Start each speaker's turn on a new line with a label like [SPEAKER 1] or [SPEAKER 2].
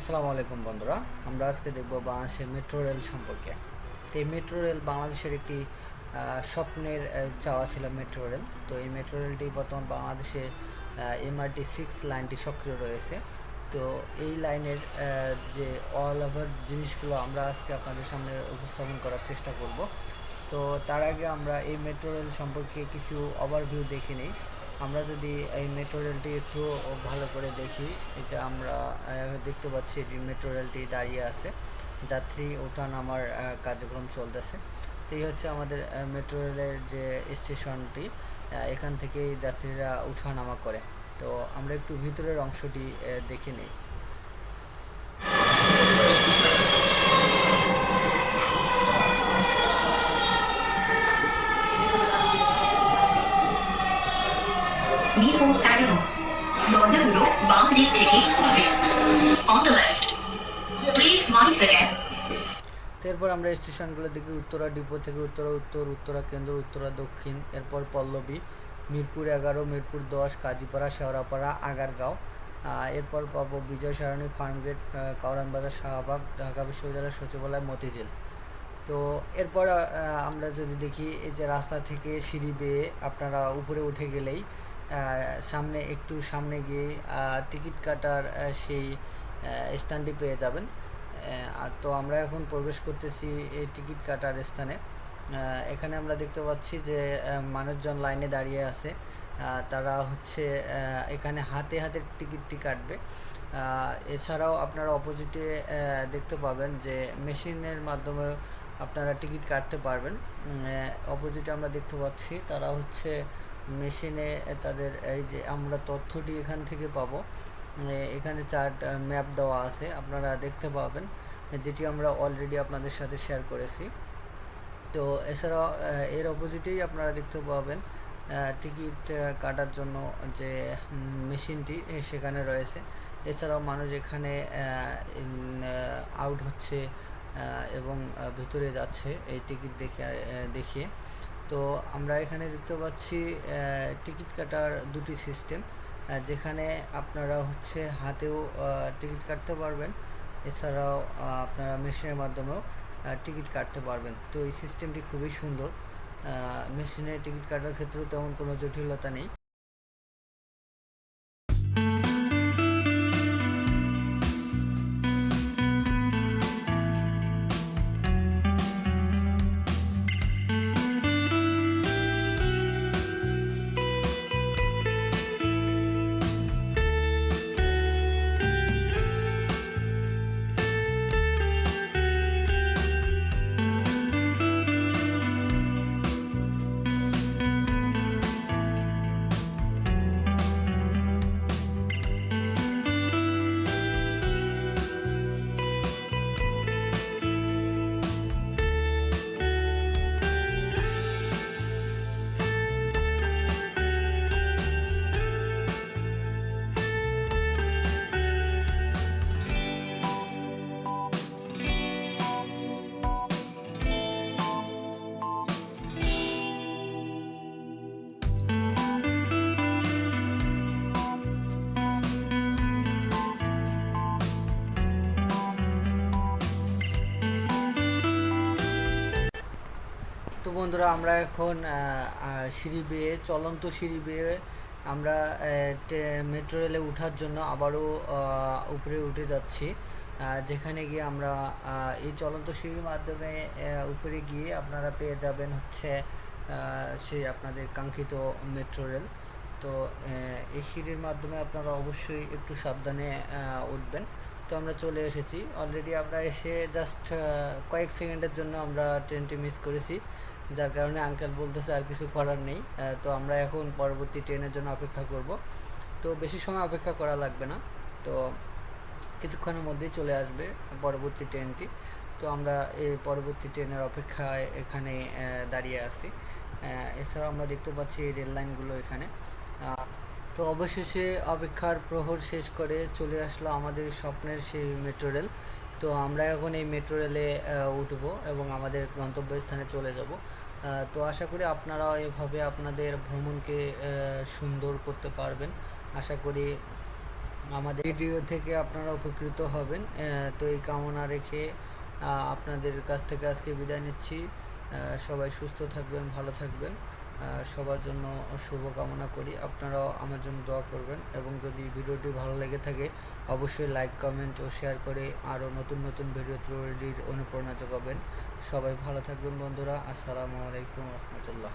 [SPEAKER 1] আসসালামু আলাইকুম বন্ধুরা, আমরা আজকে দেখব বাংলাদেশের মেট্রো রেল সম্পর্কে। তো এই মেট্রো রেল বাংলাদেশের একটি স্বপ্নের চাওয়া ছিল মেট্রো রেল। তো এই মেট্রো রেলটি বর্তমান বাংলাদেশে এমআরটি সিক্স লাইনটি সক্রিয় রয়েছে। তো এই লাইনের যে অল ওভার জিনিসগুলো আমরা আজকে আপনাদের সামনে উপস্থাপন করার চেষ্টা করব। তো তার আগে আমরা এই মেট্রো রেল সম্পর্কে কিছু ওভারভিউ দেখে নিই। আমরা যদি এই মেট্রো রেলটি একটু ভালো করে দেখি, এই যে আমরা দেখতে পাচ্ছি এটি মেট্রো রেলটি দাঁড়িয়ে আছে। যাত্রী ওঠান আমার কার্যক্রম চলতেছে। তো এই হচ্ছে আমাদের মেট্রো রেলের যে স্টেশনটি এখান থেকেই যাত্রীরা ওঠা নামা করে। তো আমরা একটু ভিতরের অংশটি দেখে নিই।
[SPEAKER 2] VOIO দরজাগুলো বাম দিক থেকে খুলবে on the left please mind
[SPEAKER 1] the এরপর আমরা স্টেশনগুলোর দিকে উত্তরা ডিপো থেকে উত্তরা, উত্তর, উত্তরা কেন্দ্র, উত্তরা দক্ষিণ, এরপর পল্লবী, মিরপুর এগারো, মিরপুর দশ, কাজীপাড়া, শেওড়াপাড়া, আগারগাঁও। এরপর পাবো বিজয় সারণী ফার্মগেট কাউরানবাজার শাহবাগ, ঢাকা বিশ্ববিদ্যালয় সচিবালয়, মতিঝিল। তো এরপর আমরা যদি দেখি এই যে রাস্তা থেকে সিঁড়ি বেয়ে আপনারা উপরে উঠে গেলেই সামনে একটু সামনে গিয়ে টিকিট কাটার সেই স্থানটি পেয়ে যাবেন। আর তো আমরা এখন প্রবেশ করতেছি এই টিকিট কাটার স্থানে। এখানে আমরা দেখতে পাচ্ছি যে মানুষজন লাইনে দাঁড়িয়ে আছে। তারা হচ্ছে এখানে হাতে হাতে টিকিটটি কাটবে। এছাড়াও আপনারা অপোজিটে দেখতে পাবেন যে, মেশিনের মাধ্যমে আপনারা টিকিট কাটতে পারবেন। অপোজিটে আমরা দেখতে পাচ্ছি তারা হচ্ছে মেশিনে তাদের, এই যে আমরা তথ্যটি এখান থেকে পাবো। এখানে চার্ট ম্যাপ দেওয়া আছে, আপনারা দেখতে পাবেন যেটি আমরা অলরেডি আপনাদের সাথে শেয়ার করেছি। তো এছাড়াও এর অপোজিটেই আপনারা দেখতে পাবেন টিকিট কাটার জন্য যে মেশিনটি সেখানে রয়েছে। এছাড়াও মানুষ এখানে আউট হচ্ছে এবং ভিতরে যাচ্ছে, এই টিকিট দেখে দেখিয়ে। তো আমরা এখানে দেখতে পাচ্ছি টিকিট কাটার দুটি সিস্টেম যেখানে আপনারা হচ্ছে হাতেও টিকিট কাটতে পারবেন। এছাড়াও আপনারা মেশিনের মাধ্যমেও টিকিট কাটতে পারবেন। তো এই সিস্টেমটি খুবই সুন্দর। মেশিনে টিকিট কাটার ক্ষেত্রেও তেমন কোনো জটিলতা নেই। তো বন্ধুরা, আমরা এখন সিঁড়ি বেয়ে, চলন্ত সিঁড়ি বেয়ে আমরা মেট্রো রেলে ওঠার জন্য আবারও উপরে উঠে যাচ্ছি। যেখানে গিয়ে আমরা এই চলন্ত সিঁড়ির মাধ্যমে উপরে গিয়ে আপনারা পেয়ে যাবেন হচ্ছে সেই আপনাদের কাঙ্ক্ষিত মেট্রো রেল। তো এই সিঁড়ির মাধ্যমে আপনারা অবশ্যই একটু সাবধানে উঠবেন। তো আমরা চলে এসেছি। অলরেডি আমরা এসে জাস্ট কয়েক সেকেন্ডের জন্য আমরা ট্রেনটি মিস করেছি। যার কারণে আঙ্কেল বলতেছে আর কিছু করার নেই তো আমরা এখন পরবর্তী ট্রেনের জন্য অপেক্ষা করব। তো বেশি সময় অপেক্ষা করা লাগবে না, তো কিছুক্ষণের মধ্যেই চলে আসবে পরবর্তী ট্রেনটি তো আমরা এই পরবর্তী ট্রেনের অপেক্ষায় এখানে দাঁড়িয়ে আছি। এছাড়াও আমরা দেখতে পাচ্ছি এই রেল লাইনগুলো এখানে। তো অবশেষে অপেক্ষার প্রহর শেষ করে চলে আসলো আমাদের স্বপ্নের সেই মেট্রো রেল তো আমরা এখন এই মেট্রো রেলে উঠব এবং আমাদের গন্তব্যস্থানে চলে যাব। তো আশা করি আপনারা এভাবে আপনাদের ভ্রমণকে সুন্দর করতে পারবেন। আশা করি আমাদের ভিডিও থেকে আপনারা উপকৃত হবেন। তো এই কামনা রেখে আপনাদের কাছ থেকে আজকে বিদায় নিচ্ছি। সবাই সুস্থ থাকবেন, ভালো থাকবেন। সবার জন্য শুভকামনা করি। আপনারাও আমার জন্য দোয়া করবেন এবং যদি ভিডিওটি ভালো লেগে থাকে, অবশ্যই লাইক কমেন্ট ও শেয়ার করে আরও নতুন নতুন ভিডিও তৈরির অনুপ্রেরণা যোগাবেন। সবাই ভালো থাকবেন বন্ধুরা। আসসালামু আলাইকুম রহমতুল্লাহ।